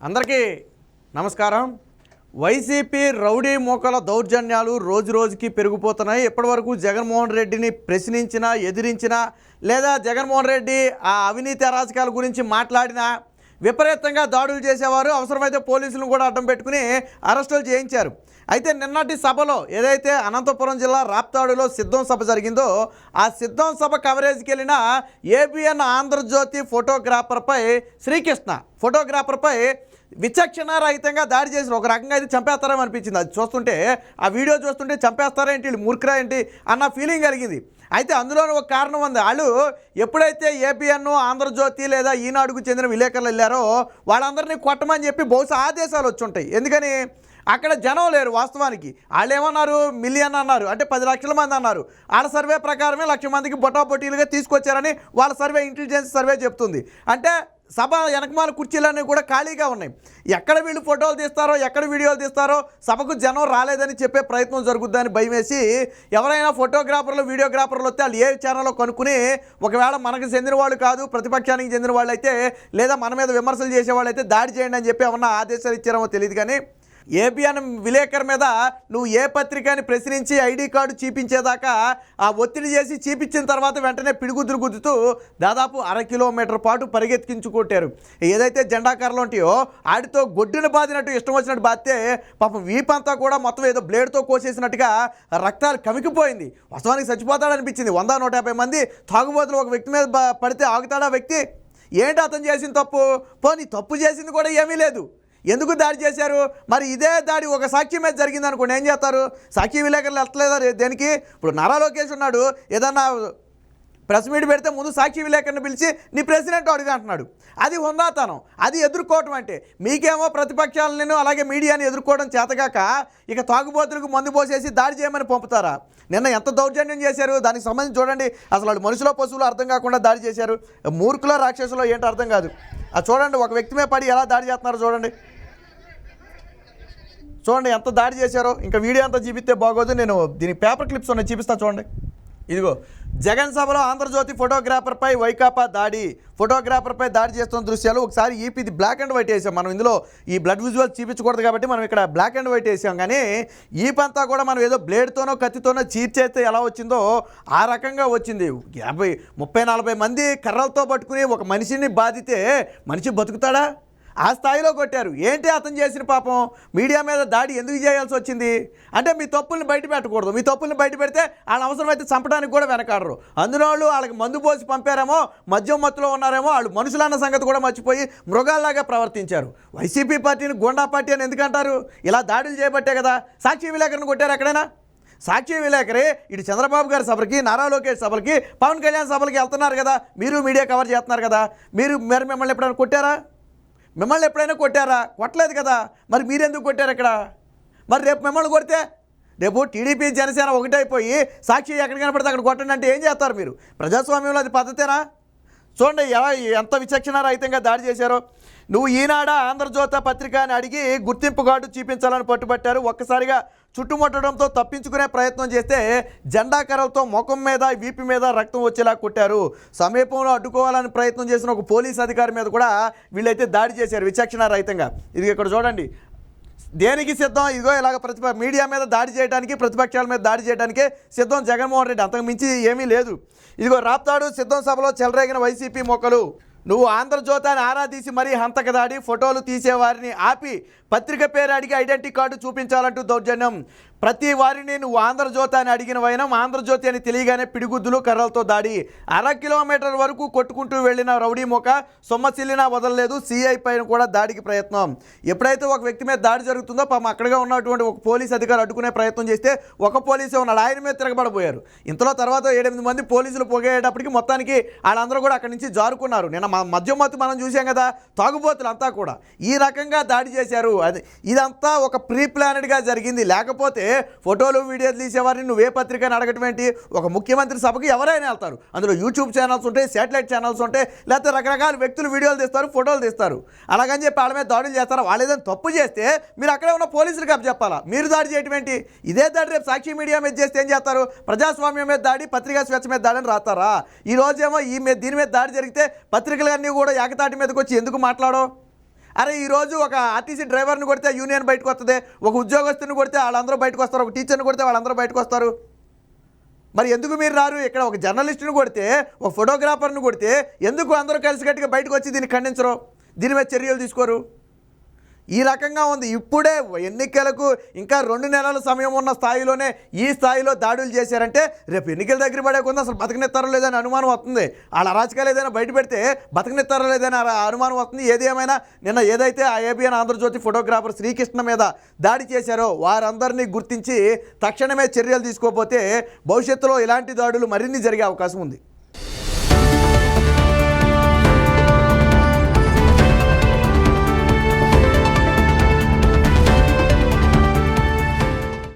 అందరికీ నమస్కారం. YCP rowdy మూకల దౌర్జన్యాలు రోజు రోజుకి పెరిగిపోతున్నాయి. ఇప్పటివరకు జగన్మోహన్ రెడ్డిని ప్రశ్నించినా ఎదిరించినా లేదా జగన్మోహన్ రెడ్డి ఆ అవినీతి అరాచకాల గురించి మాట్లాడినా విపరీతంగా దాడులు చేసేవారు. అవసరమైతే పోలీసులను కూడా అడ్డం పెట్టుకుని అరెస్టులు చేయించారు. అయితే నిన్నటి సభలో ఏదైతే అనంతపురం జిల్లా రాప్తాడులో సిద్ధం సభ జరిగిందో ఆ సిద్ధం సభ కవరేజ్కి వెళ్ళిన ఏబిఎన్ ఆంధ్రజ్యోతి ఫోటోగ్రాఫర్పై శ్రీకృష్ణ ఫోటోగ్రాఫర్పై విచక్షణ రహితంగా దాడి చేసిన ఒక రకంగా అయితే చంపేస్తారేమో అనిపించింది. అది చూస్తుంటే ఆ వీడియో చూస్తుంటే చంపేస్తారేంటి వీళ్ళు మూర్ఖరా ఏంటి అన్న ఫీలింగ్ కలిగింది. అయితే అందులోనే ఒక కారణం ఉంది. వాళ్ళు ఎప్పుడైతే ఏపీఎన్ ఆంధ్రజ్యోతి లేదా ఈనాడుకు చెందిన విలేకరులు వెళ్ళారో వాళ్ళందరినీ కొట్టమని చెప్పి బహుశా ఆదేశాలు వచ్చి ఉంటాయి. ఎందుకని? అక్కడ జనం లేరు వాస్తవానికి. వాళ్ళు ఏమన్నారు మిలియన్ అన్నారు. అంటే పది లక్షల మంది అన్నారు. వాళ్ళ సర్వే ప్రకారమే లక్ష మందికి బొటాబొటీలుగా తీసుకొచ్చారని వాళ్ళ సర్వే ఇంటెలిజెన్స్ సర్వే చెప్తుంది. అంటే సభ వెనకమాల కుర్చీలన్నీ కూడా ఖాళీగా ఉన్నాయి. ఎక్కడ వీళ్ళు ఫోటోలు తీస్తారో ఎక్కడ వీడియోలు తీస్తారో సభకు జనం రాలేదని చెప్పే ప్రయత్నం జరుగుద్దని భయం వేసి ఎవరైనా ఫోటోగ్రాఫర్లు వీడియోగ్రాఫర్లు వస్తే వాళ్ళు ఏ ఛానల్లో కనుక్కుని ఒకవేళ మనకు చెందిన వాళ్ళు కాదు ప్రతిపక్షానికి చెందిన వాళ్ళు అయితే లేదా మన మీద విమర్శలు చేసే వాళ్ళు అయితే దాడి చేయండి అని చెప్పి ఏమన్నా ఆదేశాలు ఇచ్చారేమో తెలియదు కానీ ఏబిఎన్ విలేకర్ మీద నువ్వు ఏ పత్రికని ప్రశ్నించి ఐడి కార్డు చూపించేదాకా ఆ ఒత్తిడి చేసి చూపించిన తర్వాత వెంటనే పిడుగుద్దులు గుద్దుతూ దాదాపు అర కిలోమీటర్ పాటు పరిగెత్తించుకుంటారు. ఏదైతే జెండాకారులు ఉంటాయో ఆడితో గొడ్డును బాదినట్టు ఇష్టం వచ్చినట్టు బాధితే పాపం వీపంతా కూడా మొత్తం ఏదో బ్లేడ్తో కోసేసినట్టుగా రక్తాలు కమికిపోయింది. వాస్తవానికి చచ్చిపోతాడనిపించింది వంద నూట యాభై మంది తాగుబోతులు ఒక వ్యక్తి మీద పడితే ఆగుతాడా వ్యక్తి? ఏంటి అతను చేసిన తప్పు? పోనీ తప్పు చేసింది కూడా ఏమీ లేదు. ఎందుకు దాడి చేశారు? మరి ఇదే దాడి ఒక సాక్షి మీద జరిగింది అనుకోండి ఏం చేస్తారు? సాక్షి విలేకరులు వెళ్ళలేదా దేనికి? ఇప్పుడు నారా లోకేష్ ఉన్నాడు ఏదన్నా ప్రెస్ మీట్ పెడితే ముందు సాక్షి విలేకరుని పిలిచి నీ ప్రెసిడెంట్ అడుగు అంటున్నాడు. అది హుందాతనం అది ఎదుర్కోవటం అంటే. మీకేమో ప్రతిపక్షాలను అలాగే మీడియాని ఎదుర్కోవడం చేతగాక ఇక తాగుబోతులకు మందు పోసేసి దాడి చేయమని పంపుతారా? నిన్న ఎంత దౌర్జన్యం చేశారు? దానికి సంబంధించి చూడండి. అసలు వాళ్ళు మనుషులో పశువులు అర్థం కాకుండా దాడి చేశారు. మూర్ఖుల రాక్షసులో ఏంటో అర్థం కాదు. అది చూడండి ఒక వ్యక్తి మీద పడి ఎలా దాడి చేస్తున్నారో చూడండి. చూడండి ఎంత దాడి చేశారో. ఇంకా వీడియో అంతా చూపిస్తే బాగోదు. నేను దీని పేపర్ క్లిప్స్ ఉన్నాయి చూపిస్తా చూడండి. ఇదిగో జగన్ సభలో ఆంధ్రజ్యోతి ఫోటోగ్రాఫర్పై వైకాపా దాడి. ఫోటోగ్రాఫర్పై దాడి చేస్తున్న దృశ్యాలు ఒకసారి ఈపీ ఇది బ్లాక్ అండ్ వైట్ వేసాం. మనం ఇందులో ఈ బ్లడ్ విజువల్ చూపించకూడదు కాబట్టి మనం ఇక్కడ బ్లాక్ అండ్ వైట్ వేసాం. కానీ ఈ పంతా కూడా మనం ఏదో బ్లేడ్తోనో కత్తితోనో చీర్చేస్తే ఎలా వచ్చిందో ఆ రకంగా వచ్చింది. యాభై ముప్పై నలభై మంది కర్రలతో పట్టుకుని ఒక మనిషిని బాధితే మనిషి బతుకుతాడా? ఆ స్థాయిలో కొట్టారు. ఏంటి అతను చేసిన పాపం? మీడియా మీద దాడి ఎందుకు చేయాల్సి వచ్చింది? అంటే మీ తప్పుల్ని బయట పెట్టకూడదు. మీ తప్పుల్ని బయట పెడితే వాళ్ళ అవసరమైతే చంపడానికి కూడా వెనకాడరు. అందులో వాళ్ళు వాళ్ళకి మందు పోసి పంపారేమో మద్యం మత్తులో ఉన్నారేమో వాళ్ళు మనుషులన్న సంగతి కూడా మర్చిపోయి మృగాల్లాగా ప్రవర్తించారు. వైసీపీ పార్టీని గుండా పార్టీ అని ఎందుకంటారు? ఇలా దాడులు చేయబట్టే కదా. సాక్షి విలేకరుని కొట్టారు ఎక్కడైనా? సాక్షి విలేకరి ఇటు చంద్రబాబు గారి సభలకి నారా లోకేష్ సభలకి పవన్ కళ్యాణ్ సభలకి వెళ్తున్నారు కదా. మీరు మీడియా కవర్ చేస్తున్నారు కదా. మీరు మరి మిమ్మల్ని ఎప్పుడైనా కొట్టారా? మిమ్మల్ని ఎప్పుడైనా కొట్టారా? కొట్టలేదు కదా. మరి మీరెందుకు కొట్టారు ఇక్కడ? మరి రేపు మిమ్మల్ని కొడితే? రేపు టీడీపీ జనసేన ఒకటైపోయి సాక్షి ఎక్కడ కనపడితే అక్కడ కొట్టండి అంటే ఏం చేస్తారు మీరు? ప్రజాస్వామ్యంలో అది పద్ధతేనా? చూడండి ఎలా ఎంత విచక్షణ రహితంగా దాడి చేశారో. నువ్వు ఈనాడ ఆంధ్రజ్యోత పత్రిక అని అడిగి గుర్తింపు కార్డు చూపించాలని పట్టుబట్టారు. ఒక్కసారిగా చుట్టుముట్టడంతో తప్పించుకునే ప్రయత్నం చేస్తే జెండా కర్రలతో ముఖం మీద వీపు మీద రక్తం వచ్చేలా కొట్టారు. సమీపంలో అడ్డుకోవాలని ప్రయత్నం చేసిన ఒక పోలీస్ అధికారి మీద కూడా వీళ్ళైతే దాడి చేశారు విచక్షణ రహితంగా. ఇది ఇక్కడ చూడండి దేనికి సిద్ధం? ఇదిగో ఇలాగ ప్రతిప మీడియా మీద దాడి చేయడానికి ప్రతిపక్షాల మీద దాడి చేయడానికి సిద్ధం జగన్మోహన్ రెడ్డి. అంతకు మించి ఏమీ లేదు. ఇదిగో రాప్తాడు సిద్ధం సభలో చెలరేగిన వైసీపీ మొక్కలు. నువ్వు ఆంధ్రజ్యోతాన్ని ఆరాధీసి మరీ హంతక దాడి ఫోటోలు తీసేవారిని ఆపి పత్రిక పేరు అడిగి ఐడెంటిటీ కార్డు చూపించాలంటూ దౌర్జన్యం. ప్రతి వారిని నువ్వు ఆంధ్రజ్యోతి అని అడిగిన వైనం ఆంధ్రజ్యోతి అని తెలియగానే పిడిగుద్దులు కర్రలతో దాడి. అర కిలోమీటర్ వరకు కొట్టుకుంటూ వెళ్ళిన రౌడీ మొక సొమ్మసిల్లినా వదలలేదు సీఐ పైన కూడా దాడికి ప్రయత్నం. ఎప్పుడైతే ఒక వ్యక్తి మీద దాడి జరుగుతుందో పాపం అక్కడగా ఉన్నటువంటి ఒక పోలీస్ అధికారి అడ్డుకునే ప్రయత్నం చేస్తే ఒక పోలీసే ఉన్నాడు. ఆయన మీద తిరగబడిపోయారు ఇంతలో తర్వాత ఏడెనిమిది మంది పోలీసులు పొగేటప్పటికి మొత్తానికి వాళ్ళందరూ కూడా అక్కడి నుంచి జారుకున్నారు. నిన్న మా మద్యం మత్తు మనం చూసాం కదా తాగుబోతులు అంతా కూడా. ఈ రకంగా దాడి చేశారు. అది ఇదంతా ఒక ప్రీ ప్లానెడ్గా జరిగింది. లేకపోతే ఫోటోలు వీడియోలు తీసేవారిని. నువ్వే పత్రికని అడగటం ఏంటి? ఒక ముఖ్యమంత్రి సభకి ఎవరైనా వెళ్తారు. అందులో యూట్యూబ్ ఛానల్స్ ఉంటాయి శాటిలైట్ ఛానల్స్ ఉంటాయి లేకపోతే రకరకాల వ్యక్తులు వీడియోలు తీస్తారు ఫోటోలు తీస్తారు. అలాగని చెప్పి వాళ్ళ మీద దాడులు చేస్తారు? వాళ్ళు ఏదైనా తప్పు చేస్తే మీరు అక్కడే ఉన్న పోలీసులకు అప్పు చెప్పాలా మీరు దాడి చేయటం ఏంటి? ఇదే దాడి రేపు సాక్షి మీడియా మీద చేస్తే ఏం చేస్తారు? ప్రజాస్వామ్యం మీద దాడి పత్రికా స్వేచ్ఛ మీద దాడి అని రాస్తారా? ఈ రోజేమో ఈ మీద దీని మీద దాడి జరిగితే పత్రికలన్నీ కూడా ఏకతాటి మీదకి వచ్చి ఎందుకు మాట్లాడో అరే ఈరోజు ఒక ఆర్టీసీ డ్రైవర్ని కొడితే యూనియన్ బయటకు వస్తుంది ఒక ఉద్యోగస్తుని కొడితే వాళ్ళందరూ బయటకు వస్తారు ఒక టీచర్ని కొడితే వాళ్ళందరూ బయటకు వస్తారు. మరి ఎందుకు మీరు రారు? ఇక్కడ ఒక జర్నలిస్ట్ని కొడితే ఒక ఫోటోగ్రాఫర్ని కొడితే ఎందుకు అందరూ కలిసికట్టుగా బయటకు వచ్చి దీన్ని ఖండించరు? దీని మీద చర్యలు తీసుకోరు. ఈ రకంగా ఉంది. ఇప్పుడే ఎన్నికలకు ఇంకా రెండు నెలల సమయం ఉన్న స్థాయిలోనే ఈ స్థాయిలో దాడులు చేశారంటే రేపు ఎన్నికల దగ్గర పడే కొంత అసలు బతకనెత్తారో లేదని అనుమానం వస్తుంది. వాళ్ళ అరాచకాలు ఏదైనా బయట పెడితే బతకనెత్తారో లేదని అనుమానం వస్తుంది. ఏది ఏమైనా నిన్న ఏదైతే ఆ ఏబిఎన్ ఆంధ్రజ్యోతి ఫోటోగ్రాఫర్ శ్రీకృష్ణ మీద దాడి చేశారో వారందరినీ గుర్తించి తక్షణమే చర్యలు తీసుకోకపోతే భవిష్యత్తులో ఇలాంటి దాడులు మరిన్ని జరిగే అవకాశం ఉంది.